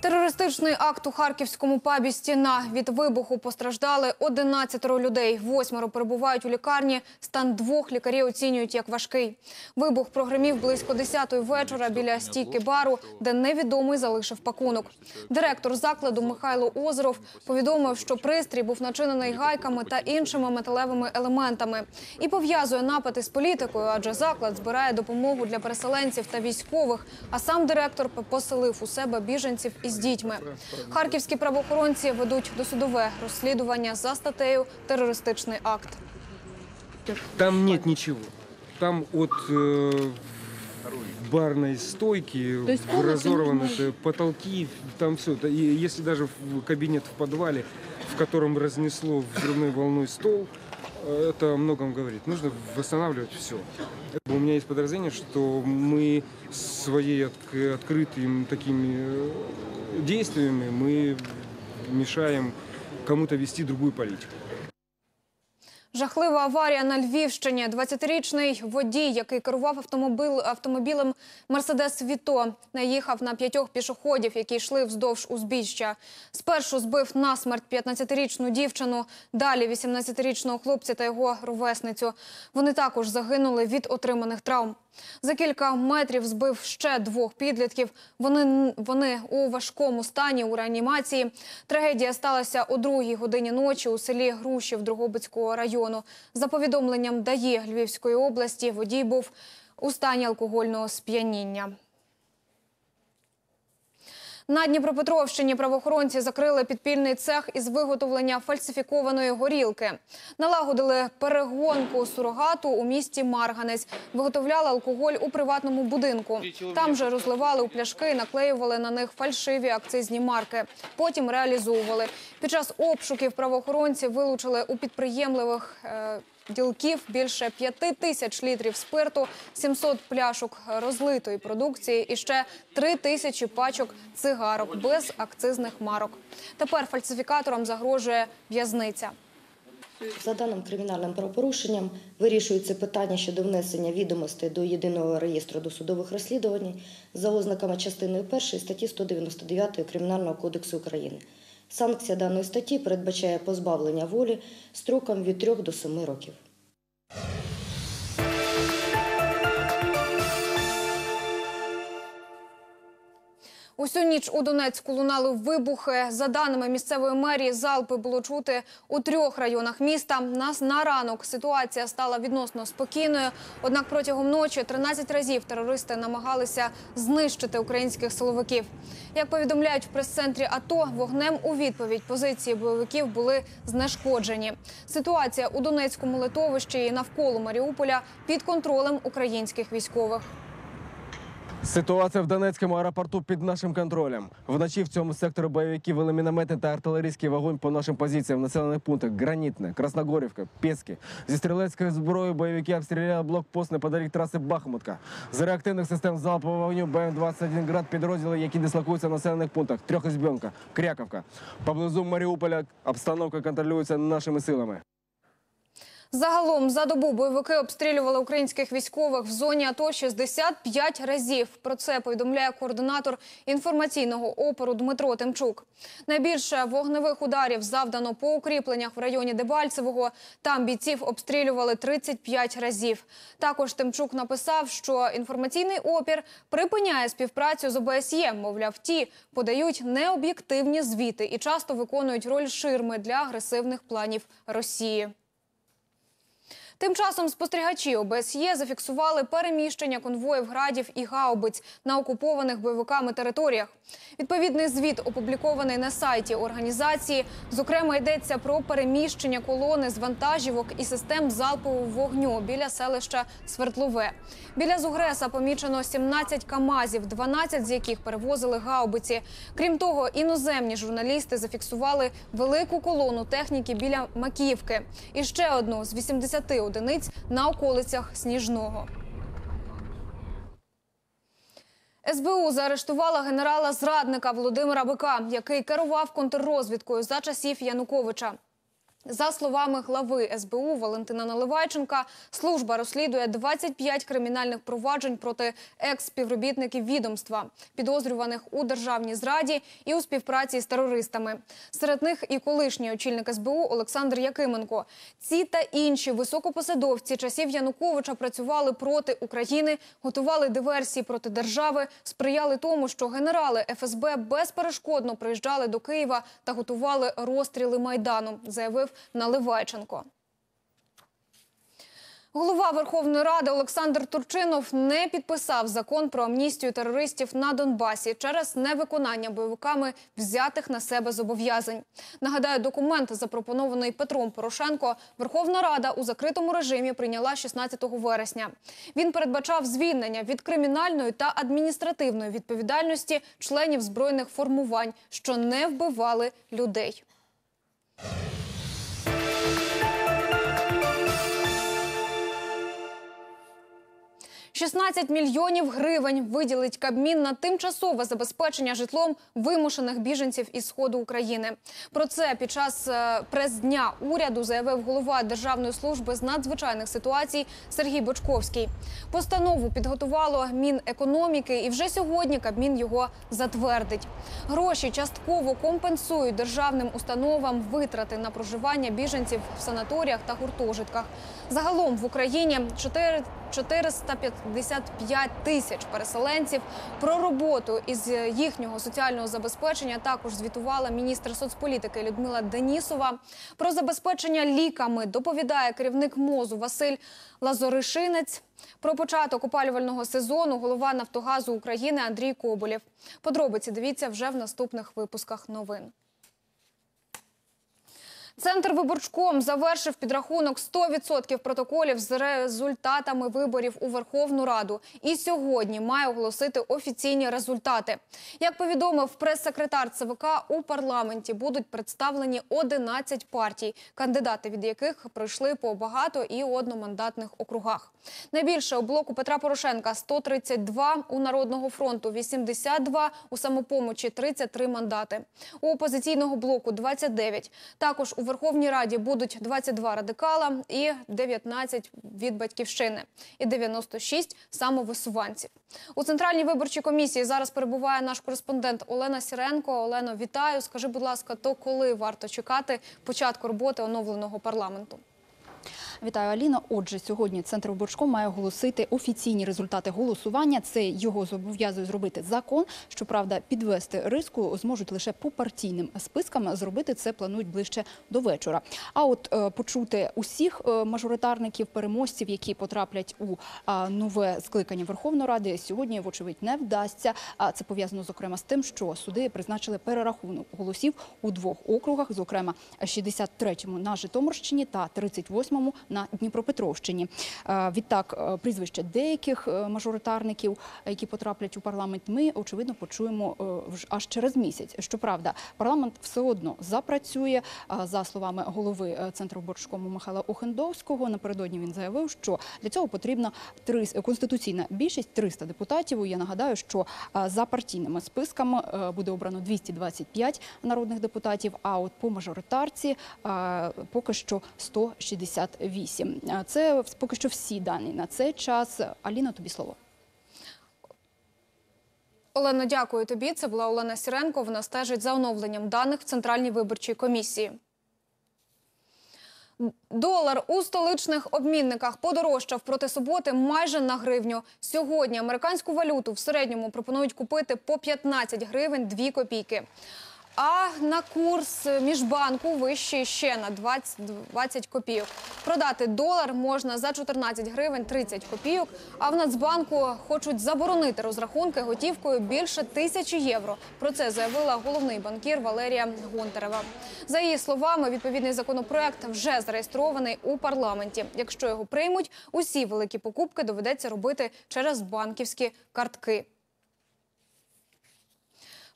Терористичний акт у харківському пабі «Стіна». Від вибуху постраждали 11 людей. Восьмеро перебувають у лікарні. Стан двох лікарів оцінюють як важкий. Вибух прогремів близько 10-ї вечора біля стійки бару, де невідомий залишив пакунок. Директор закладу Михайло Озеров повідомив, що пристрій був начинений гайками та іншими металевими елементами. І пов'язує напад із політикою, адже заклад збирає допомогу для переселенців та військових. А сам директор поселив у себе біженців із дітьми. Харківські правоохоронці ведуть досудове розслідування за статтею Терористичний акт. Там нет ничего. Там от э, барной стойки То есть комнаты разорваны нужны? это потолки, там все. И если даже в кабинет в подвале, в котором разнесло взрывной волной стол, э, это о многом говорит. Нужно восстанавливать все. Меня есть подозрение, что мы своей отк- открытыми такими э, действиями мы мешаем кому-то вести другую политику. Жахлива аварія на Львівщині. 20-річний водій, який керував автомобіль, автомобілем Мерседес Віто, наїхав на п'ятьох пішоходів, які йшли вздовж узбіччя. Спершу збив насмерть 15-річну дівчину, далі 18-річного хлопця та його ровесницю. Вони також загинули від отриманих травм. За кілька метрів збив ще двох підлітків. Вони, вони у важкому стані у реанімації. Трагедія сталася о другій годині ночі у селі Грушів Дрогобицького району. За повідомленням ДАІ Львівської області, водій був у стані алкогольного сп'яніння. На Дніпропетровщині правоохоронці закрили підпільний цех із виготовлення фальсифікованої горілки. Налагодили перегонку сурогату у місті Марганець. Виготовляли алкоголь у приватному будинку. Там же розливали у пляшки і наклеювали на них фальшиві акцизні марки. Потім реалізовували. Під час обшуків правоохоронці вилучили у підприємливих е, ділків більше п'яти тисяч літрів спирту, 700 пляшок розлитої продукції і ще три тисячі пачок цигарок без акцизних марок. Тепер фальсифікаторам загрожує в'язниця. За даним кримінальним правопорушенням вирішується питання щодо внесення відомостей до єдиного реєстру досудових розслідувань за ознаками частини 1 статті 199 Кримінального кодексу України. Санкція даної статті передбачає позбавлення волі строком від 3 до 7 років. Усю ніч у Донецьку лунали вибухи. За даними місцевої мерії, залпи було чути у трьох районах міста. Нас на ранок ситуація стала відносно спокійною. Однак протягом ночі 13 разів терористи намагалися знищити українських силовиків. Як повідомляють в прес-центрі АТО, вогнем у відповідь позиції бойовиків були знешкоджені. Ситуація у Донецькому литовищі і навколо Маріуполя під контролем українських військових. Ситуація в Донецькому аеропорту під нашим контролем. Вночі в цьому секторі бойовики вели міномети та артилерійський вогонь по нашим позиціям в населених пунктах Гранітне, Красногорівка, Пєски. Зі стрілецької зброї бойовики обстріляли блокпост неподалік траси Бахмутка. З реактивних систем залпового вогню БМ-21 «Град» підрозділи, які дислокуються в населених пунктах Трьохізбьонка, Кряковка. Поблизу Маріуполя обстановка контролюється нашими силами. Загалом за добу бойовики обстрілювали українських військових в зоні АТО 65 разів. Про це повідомляє координатор інформаційного опору Дмитро Тимчук. Найбільше вогневих ударів завдано по укріпленнях в районі Дебальцевого. Там бійців обстрілювали 35 разів. Також Тимчук написав, що інформаційний опір припиняє співпрацю з ОБСЄ. Мовляв, ті подають необ'єктивні звіти і часто виконують роль ширми для агресивних планів Росії. Тим часом спостерігачі ОБСЄ зафіксували переміщення конвоїв градів і гаубиць на окупованих бойовиками територіях. Відповідний звіт опублікований на сайті організації. Зокрема, йдеться про переміщення колони з вантажівок і систем залпового вогню біля селища Свердлове. Біля Зугреса помічено 17 камазів, 12 з яких перевозили гаубиці. Крім того, іноземні журналісти зафіксували велику колону техніки біля Макіївки і ще одну з 80 одиниць на околицях Сніжного. СБУ заарештувала генерала-зрадника Володимира Бика, який керував контррозвідкою за часів Януковича. За словами глави СБУ Валентина Наливайченка, служба розслідує 25 кримінальних проваджень проти екс-співробітників відомства, підозрюваних у державній зраді і у співпраці з терористами. Серед них і колишній очільник СБУ Олександр Якименко. Ці та інші високопосадовці часів Януковича працювали проти України, готували диверсії проти держави, сприяли тому, що генерали ФСБ безперешкодно приїжджали до Києва та готували розстріли майдану, заявив Наливайченко. Голова Верховної Ради Олександр Турчинов не підписав закон про амністію терористів на Донбасі через невиконання бойовиками взятих на себе зобов'язань. Нагадаю, документ, запропонований Петром Порошенко, Верховна Рада у закритому режимі прийняла 16 вересня. Він передбачав звільнення від кримінальної та адміністративної відповідальності членів збройних формувань, що не вбивали людей. 16 мільйонів гривень виділить Кабмін на тимчасове забезпечення житлом вимушених біженців із сходу України. Про це під час е, прес-дня уряду заявив голова Державної служби з надзвичайних ситуацій Сергій Бочковський. Постанову підготувало Мінекономіки, і вже сьогодні Кабмін його затвердить. Гроші частково компенсують державним установам витрати на проживання біженців в санаторіях та гуртожитках. Загалом в Україні 4 455 тисяч переселенців. Про роботу із їхнього соціального забезпечення також звітувала міністр соцполітики Людмила Денісова. Про забезпечення ліками доповідає керівник МОЗу Василь Лазоришинець. Про початок опалювального сезону голова Нафтогазу України Андрій Коболєв. Подробиці дивіться вже в наступних випусках новин. Центр виборчком завершив підрахунок 100% протоколів з результатами виборів у Верховну Раду і сьогодні має оголосити офіційні результати. Як повідомив прес-секретар ЦВК, у парламенті будуть представлені 11 партій, кандидати від яких пройшли по багато і одномандатних округах. Найбільше у блоку Петра Порошенка 132, у Народного фронту 82, у самопомочі 33 мандати. У опозиційного блоку 29. Також у Верховній Раді будуть 22 радикала і 19 від батьківщини, і 96 самовисуванців. У центральній виборчій комісії зараз перебуває наш кореспондент Олена Сіренко. Олено, вітаю. Скажи, будь ласка, то коли варто чекати початку роботи оновленого парламенту? Вітаю, Аліна. Отже, сьогодні центр виборчком має оголосити офіційні результати голосування. Це його зобов'язує зробити закон. Щоправда, підвести риску зможуть лише по партійним спискам. Зробити це планують ближче до вечора. А от е, почути усіх е, мажоритарників, переможців, які потраплять у нове скликання Верховної Ради, сьогодні вочевидь не вдасться. А це пов'язано зокрема з тим, що суди призначили перерахунок голосів у двох округах, зокрема 63-му на Житомирщині та 38-му на Дніпропетровщині. Е, Відтак, е, прізвище деяких е, мажоритарників, які потраплять у парламент, ми очевидно почуємо аж через місяць. Щоправда, парламент все одно запрацює. За словами голови центру борчкому Михайла Охендовського, напередодні він заявив, що для цього потрібна конституційна більшість 300 депутатів. Я нагадаю, що за партійними списками буде обрано 225 народних депутатів. А от по мажоритарці поки що 168. А Це поки що всі дані на цей час. Аліна, тобі слово. Олено, дякую тобі. Це була Олена Сіренко. Вона стежить за оновленням даних в Центральній виборчій комісії. Долар у столичних обмінниках подорожчав проти суботи майже на гривню. Сьогодні американську валюту в середньому пропонують купити по 15 гривень 2 копійки. А на курс міжбанку вищий ще на 20, 20 копійок. Продати долар можна за 14 гривень 30 копійок. А в Нацбанку хочуть заборонити розрахунки готівкою більше тисячі євро. Про це заявила головний банкір Валерія Гонтарева. За її словами, відповідний законопроект вже зареєстрований у парламенті. Якщо його приймуть, усі великі покупки доведеться робити через банківські картки.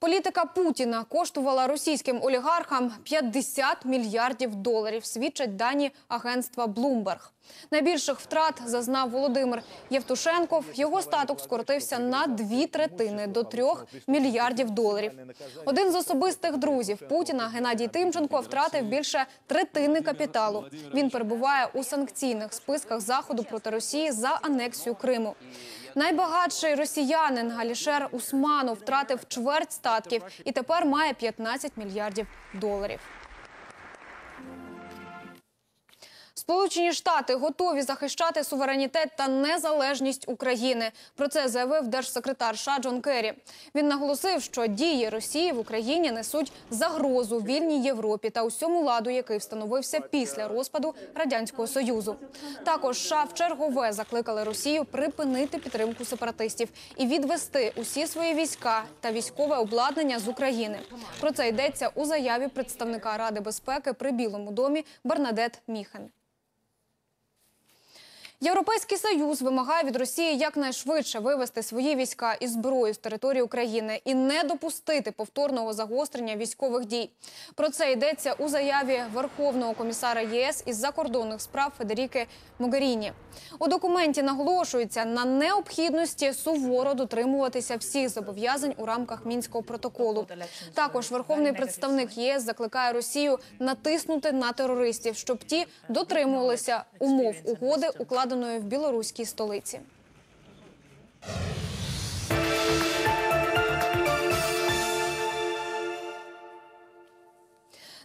Політика Путіна коштувала російським олігархам 50 мільярдів доларів, свідчать дані агентства Bloomberg. Найбільших втрат зазнав Володимир Євтушенков. Його статок скоротився на дві третини до трьох мільярдів доларів. Один з особистих друзів Путіна Геннадій Тимченко втратив більше третини капіталу. Він перебуває у санкційних списках заходу проти Росії за анексію Криму. Найбагатший росіянин Галішер Усманов втратив чверть статків і тепер має 15 мільярдів доларів. Сполучені Штати готові захищати суверенітет та незалежність України. Про це заявив держсекретар США Джон Керрі. Він наголосив, що дії Росії в Україні несуть загрозу вільній Європі та усьому ладу, який встановився після розпаду радянського союзу. Також США в чергове закликали Росію припинити підтримку сепаратистів і відвести усі свої війська та військове обладнання з України. Про це йдеться у заяві представника Ради безпеки при Білому домі Бернадет Міхен. Європейський союз вимагає від Росії якнайшвидше вивести свої війська і зброю з території України і не допустити повторного загострення військових дій. Про це йдеться у заяві Верховного комісара ЄС із закордонних справ Федеріки Могеріні. У документі наголошується на необхідності суворо дотримуватися всіх зобов'язань у рамках мінського протоколу. Також верховний представник ЄС закликає Росію натиснути на терористів, щоб ті дотримувалися умов угоди, укладеної в білоруській столиці.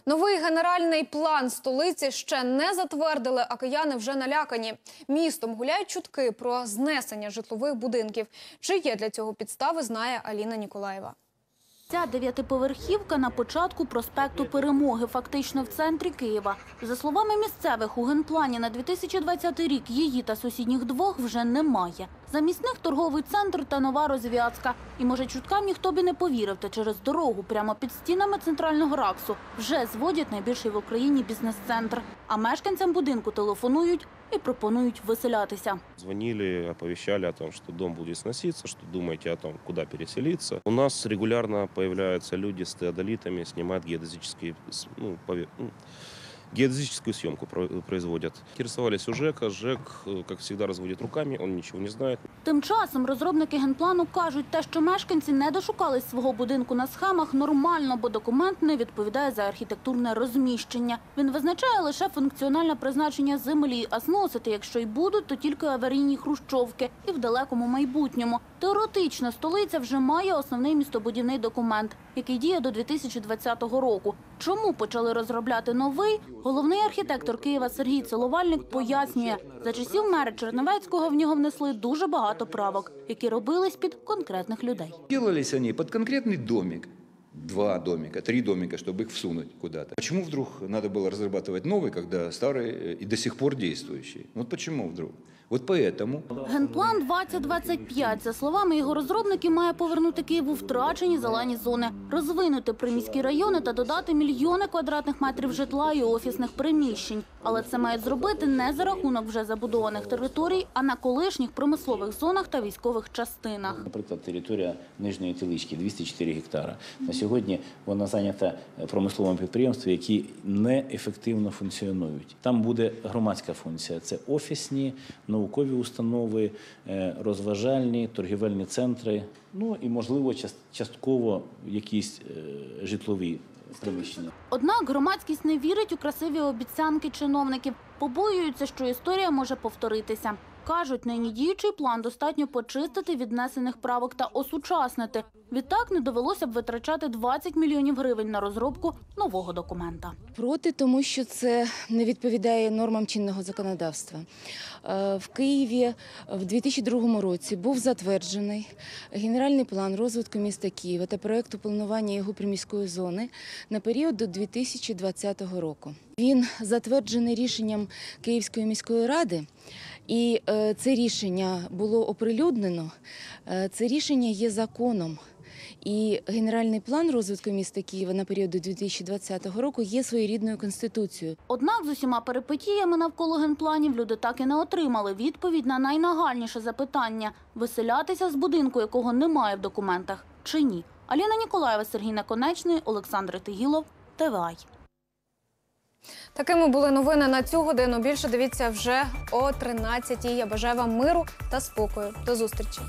Новий генеральний план столиці ще не затвердили, а кияни вже налякані. Містом гуляють чутки про знесення житлових будинків. Чи є для цього підстави, знає Аліна Ніколаєва. Ця дев'ятиповерхівка на початку проспекту Перемоги, фактично в центрі Києва. За словами місцевих, у генплані на 2020 рік її та сусідніх двох вже немає. Замість них торговий центр та нова розв'язка. І, може, чуткам ніхто б не повірив, та через дорогу прямо під стінами центрального раксу вже зводять найбільший в Україні бізнес-центр. А мешканцям будинку телефонують і пропонують виселятися. Звонили, оповещали о том, что дом будет сноситься, что думаете о том, куда переселиться. У нас регулярно появляются люди с теодолитами, снимают геодезические, с- ну, пове- ну, геодезическую съемку про- производят. Интересовались у ЖЭКа. ЖЭК, э, как всегда, разводит руками, он ничего не знает. Тим часом розробники генплану кажуть, те, що мешканці не дошукались свого будинку на схемах, нормально, бо документ не відповідає за архітектурне розміщення. Він визначає лише функціональне призначення землі, а зносити, якщо й будуть, то тільки аварійні хрущовки і в далекому майбутньому. Теоретично столиця вже має основний містобудівний документ, який діє до 2020 року. Чому почали розробляти новий? Головний архітектор Києва Сергій Целовальник пояснює, за часів мера Черновецького в нього внесли дуже багато правок, які робились під конкретних людей. Делались они под конкретный домик. Два домика, три домика, чтобы их всунуть куда-то. Почему вдруг надо было разрабатывать новый, когда старый э, и до сих пор действующий? Вот почему вдруг? Вот поэтому Генплан 2025, за словами його розробників, має повернути Києву втрачені зелені зони, розвинути приміські райони та додати мільйони квадратних метрів житла і офісних приміщень. Але це мають зробити не за рахунок вже забудованих територій, а на колишніх промислових зонах та військових частинах. Наприклад, територія Нижньої Тілички 204 гектара. На сьогодні вона зайнята промисловими підприємствами, які неефективно функціонують. Там буде громадська функція: це офісні, наукові установи, е, розважальні, торгівельні центри. Ну і можливо частково якісь е, житлові приміщення. Однак громадськість не вірить у красиві обіцянки чиновників. Побоюються, що історія може повторитися. Кажуть, нині діючий план достатньо почистити від внесених правок та осучаснити. Відтак не довелося б витрачати 20 мільйонів гривень на розробку нового документа. Проти, тому що це не відповідає нормам чинного законодавства. Е, В Києві в 2002 році був затверджений генеральний план розвитку міста Києва та проекту планування його приміської зони на період до 2020 року. Він затверджений рішенням Київської міської ради, і е, це рішення було оприлюднено. Е, Це рішення є законом. І генеральний план розвитку міста Києва на період до 2020 року є своєрідною конституцією. Однак з усіма перипетіями навколо генпланів люди так і не отримали відповідь на найнагальніше запитання – виселятися з будинку, якого немає в документах, чи ні. Аліна Ніколаєва, Сергій Наконечний, Олександр Тигілов, ТВАЙ. Такими були новини на цю годину. Більше дивіться вже о 13-й. Я бажаю вам миру та спокою. До зустрічі.